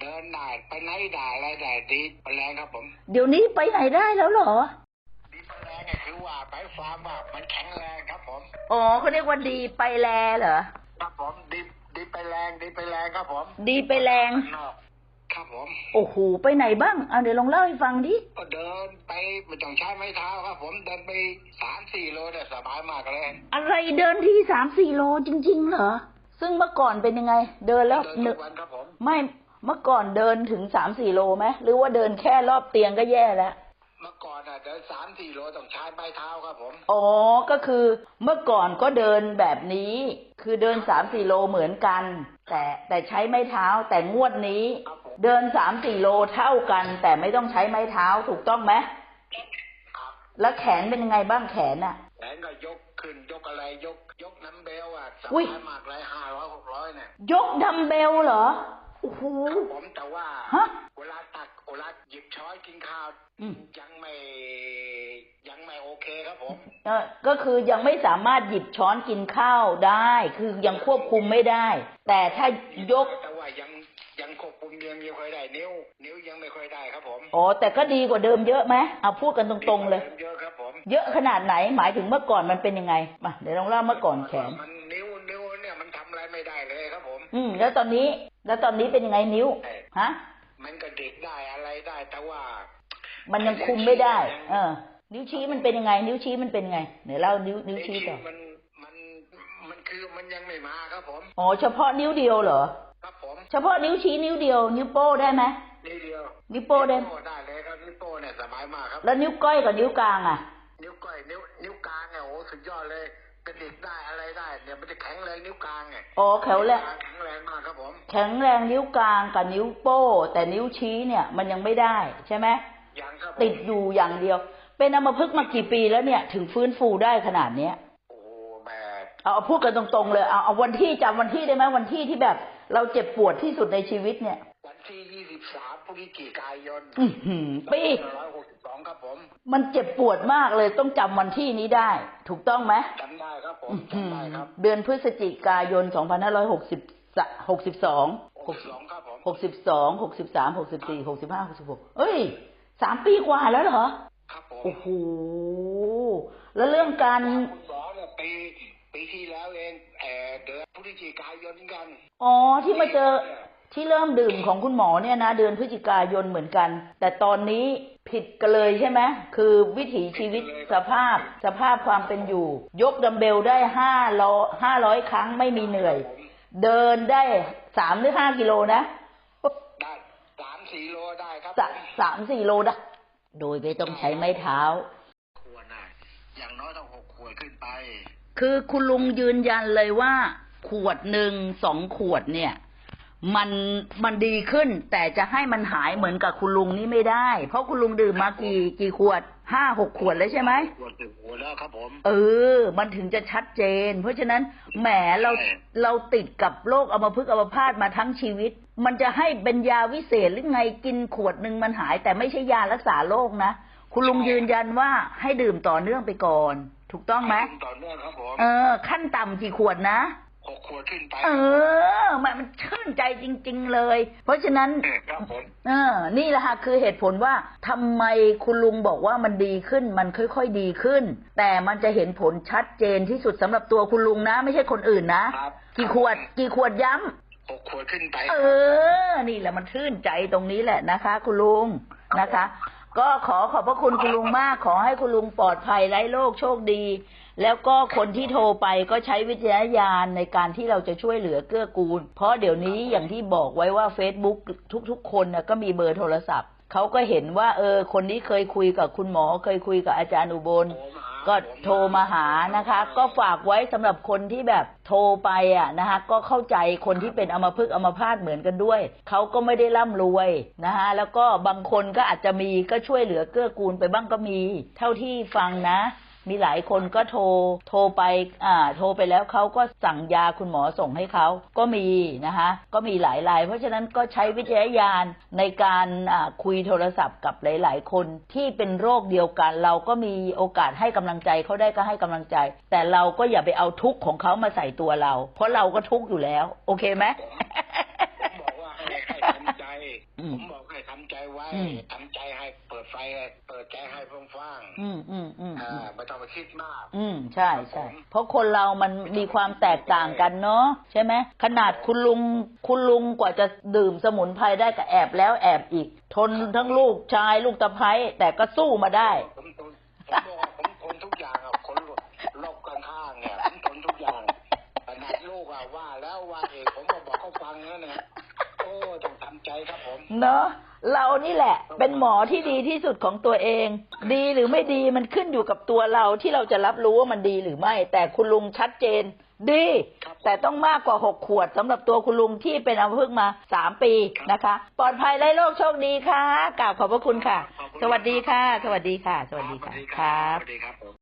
เดินได้ไปไหนได้อะไรได้ดีไปแรงครับผมเดี๋ยวนี้ไปไหนได้แล้วเหรอ ดีไปแรงก็คือว่าไปฟาร์มว่ามันแข็งแรงครับผมอ๋อเขาเรียกว่าดีไปแลเหรอครับผมดีดีไปแรงดีไปแรงครับผม ดีไปแรงนอกครับผมโอ้โหไปไหนบ้างเอาเดี๋ยวลองเล่าให้ฟังดิก็เดินไปไม่ต้องใช้ไม้เท้าครับ ผมเดินไปสามสี่โลเนี่ยสบายมากเลย อะไรเดินที่สามสี่โลจริง ๆ เหรอซึ่งเมื่อก่อนเป็นยังไง เดินแล้วเดินหนึทุกวันครับผม ไม่ เมื่อก่อนเดินถึงสามสี่โลไหมหรือว่าเดินแค่รอบเตียงก็แย่แล้วเมื่อก่อนอะเดินสามสี่โลต้องใช้ไม้เท้าครับผมอ๋อก็คือเมื่อก่อนก็เดินแบบนี้ คือเดินสามสี่โลเหมือนกัน แต่แต่ใช้ไม้เท้าแต่งวดนี้ครับผมเดินสามสี่โลเท่ากัน แต่ไม่ต้องใช้ไม้เท้าถูกต้องไหมครับแล้วแขนเป็นยังไงบ้างแขนอะแขนก็ยกขึ้นยกอะไรยกยกน้ำเบลอะสอุ๊ยบายมากเลยห้าร้อยหกร้อยเนี่ยยกดัมเบลเหรอ โอ้โห ครับผมแต่ว่าฮะเวลาตักเวลาหยิบช้อนกินข้าวอืม ยังไม่ยังไม่โอเคครับผม เออก็คือยังไม่สามารถหยิบช้อนกินข้าวได้ คือยังควบคุมไม่ได้ แต่ถ้ายก แต่ว่ายังยังควบคุมยังไม่ค่อยได้นิ้ว นิ้วยังไม่ค่อยได้ครับผมอ๋อ แต่ก็ดีกว่าเดิมเยอะไหมเอาพูดกันตรงๆเลย เยอะครับผมเยอะขนาดไหน หมายถึงเมื่อก่อนมันเป็นยังไงมาเดี๋ยวลองเล่าเมื่อก่อนแขน มันนิ้วนิ้วเนี่ยมันทำอะไรไม่ได้เลยครับผม อืม แล้วตอนนี้ แล้วตอนนี้เป็นยังไงนิ้วฮะมันก็เด็กได้อะไรได้ แต่ว่า มันยังคุมไม่ได้ เออ นิ้วชี้มันเป็นยังไง นิ้วชี้มันเป็นยังไงเดี๋ยวเล่านิ้วนิ้วชี้ต่อมันมันมันคือมันยังไม่มาครับผมอ๋อเฉพาะนิ้วเดียวเหรอครับผมเฉพาะนิ้วชี้นิ้วเดียว นิ้วโป้ได้ไหมนิ้วเดียวนิ้วโป้ได้โป้ได้เลยครับนิ้วโป้เนี่ยสบายมากครับ แล้วนิ้วก้อยกับนิ้วกลางอะนิ้วก้อยนิ้วนิ้วกลางเนี่ยโอ้สุดยอดเลยกระ ดิกได้อะไรได้เนี่ยมันจะแข็งแรงนิ้วกลางไงอ๋อแข็งแรงแข็งแรงมากครับผมแข็งแรงนิ้วกลางกับนิ้วโป้ แต่นิ้วชี้เนี่ย มันยังไม่ได้ใช่ไหมยังครับผมติดอยู่อย่างเดียว เป็นอัมพฤกษ์มากี่ปีแล้วเนี่ย ถึงฟื้นฟูได้ขนาดเนี้ยโอ้โหแม่เอาเอาพูดกันตรงๆเลยเอาเอาวันที่จำวันที่ได้ไหมวันที่ที่แบบ เราเจ็บปวดที่สุดในชีวิตเนี่ย วันที่23พฤศจิกายนอื้อหือปี2562ครับผม มันเจ็บปวดมากเลยต้องจำวันที่นี้ได้ ถูกต้องไหมจำได้ครับผมอื้อหืจำอได้ครับ เดือนพฤศจิกายน2560 62 62ครับผม62 63 64 65 66เอ้ยสามปีกว่าแล้วเหรอครับผมโอ้โหแล้วเรื่องการคุณหมอเนี่ยปีปีที่แล้วเองเออเดือนพฤศจิกายนเหมือนกัน อ๋อที่มาเจอ ที่เริ่มดื่มของคุณหมอเนี่ยนะเดือนพฤศจิกายนเหมือนกัน แต่ตอนนี้ผิดกันเลยใช่ไหมคือวิถีชีวิตสภาพสภาพความเป็นอยู่ ยกดัมเบลได้ห้าร้อยห้าร้อยครั้งไม่มีเหนื่อย เดินได้สามหรือห้ากิโลนะได้สามสี่โลได้ครับสะสามสี่โลนะโดยไม่ต้องใช้ไม้เท้าขวดน่ะอย่างน้อยต้องหกขวดขึ้นไป คือคุณลุงยืนยันเลยว่า ขวดหนึ่งสองขวดเนี่ย มันมันดีขึ้น แต่จะให้มันหายเหมือนกับคุณลุงนี่ไม่ได้ เพราะคุณลุงดื่มมากี่กี่ขวดห้าหกขวดแล้วใช่ไหมขวดถึงหัวแล้วครับผมเออ มันถึงจะชัดเจน เพราะฉะนั้นแหมเราใช่เราติดกับโรคอัมพฤกษ์อัมพาตมาทั้งชีวิต มันจะให้เป็นยาวิเศษหรือไงกินขวดหนึ่งมันหาย แต่ไม่ใช่ยารักษาโรคนะคุณลุงยืนยันว่าให้ดื่มต่อเนื่องไปก่อน ถูกต้องไหมต่อเนื่องครับผมเออขั้นต่ำกี่ขวดนะ หกขวดขึ้นไปเออ มันมันชื่นใจจริง ๆ เลย เพราะฉะนั้นครับผมเออ นี่แหละค่ะคือเหตุผลว่าทำไมคุณลุงบอกว่ามันดีขึ้น มันค่อย ๆ ดีขึ้น แต่มันจะเห็นผลชัดเจนที่สุดสำหรับตัวคุณลุงนะ ไม่ใช่คนอื่นนะครับกี่ขวด กี่ขวดย้ำหกขวดขึ้นไป เออ นี่แหละมันชื่นใจตรงนี้แหละนะคะ คุณลุงนะคะ ก็ขอขอบพระคุณคุณลุงมาก ขอให้คุณลุงปลอดภัยไร้โรคโชคดี แล้วก็คนที่โทรไปก็ใช้วิจารณญาณในการที่เราจะช่วยเหลือเกื้อกูล เพราะเดี๋ยวนี้อย่างที่บอกไว้ว่า Facebook ทุกๆ คนนะก็มีเบอร์โทรศัพท์เขาก็เห็นว่า เออ คนนี้เคยคุยกับคุณหมอ เคยคุยกับอาจารย์อุบล ก็โทรมาหานะคะ ก็ฝากไว้สำหรับคนที่แบบโทรไปอะนะคะ ก็เข้าใจคนที่เป็นอมพึกอมพาตเหมือนกันด้วยเขาก็ไม่ได้ร่ำรวยนะคะแล้วก็บางคนก็อาจจะมีก็ช่วยเหลือเกื้อกูลไปบ้างก็มี เท่าที่ฟังนะ มีหลายคนก็โทรโทรไปอ่าโทรไปแล้วเขาก็สั่งยาคุณหมอส่งให้เขาก็มีนะคะ ก็มีหลายราย เพราะฉะนั้นก็ใช้วิจารณญาณในการอ่าคุยโทรศัพท์กับหลาย ๆ คนที่เป็นโรคเดียวกัน เราก็มีโอกาสให้กำลังใจเขาได้ก็ให้กำลังใจ แต่เราก็อย่าไปเอาทุกข์ของเขามาใส่ตัวเรา เพราะเราก็ทุกข์อยู่แล้ว โอเคไหม ผมบอกว่าให้ให้ทำใจว้อืมทำใจให้เปิดไฟให้เปิดใจให้ฟ้างอืมอืมอืมๆอือ่ามไม่ต้องไปคิดมาก อืมใช่ใช่ครับผมเพราะคนเรามันมีความแตกต่างกันเนาะใช่ไหมขนาดคุณลุงคุณลุงกว่าจะดื่มสมุนไพรได้ก็แอบแล้วแอบอีก ทนทั้งลูกชายลูกตะไคร้แต่ก็สู้มาได้ เนาะเรานี่แหละ เป็นหมอที่ดีที่สุดของตัวเอง ดีหรือไม่ดีมันขึ้นอยู่กับตัวเราที่เราจะรับรู้ว่ามันดีหรือไม่ แต่คุณลุงชัดเจน ดีครับแต่ต้องมากกว่าหกขวดสำหรับตัวคุณลุงที่เป็นอัมพฤกษ์มาสามปีนะคะ ปลอดภัยไร้โรคโชคดีค่ะกราบขอบพระคุณค่ะขอบคุณสวัสดีค่ะ สวัสดีค่ะ สวัสดีสวัค่ะสดีคครัรับ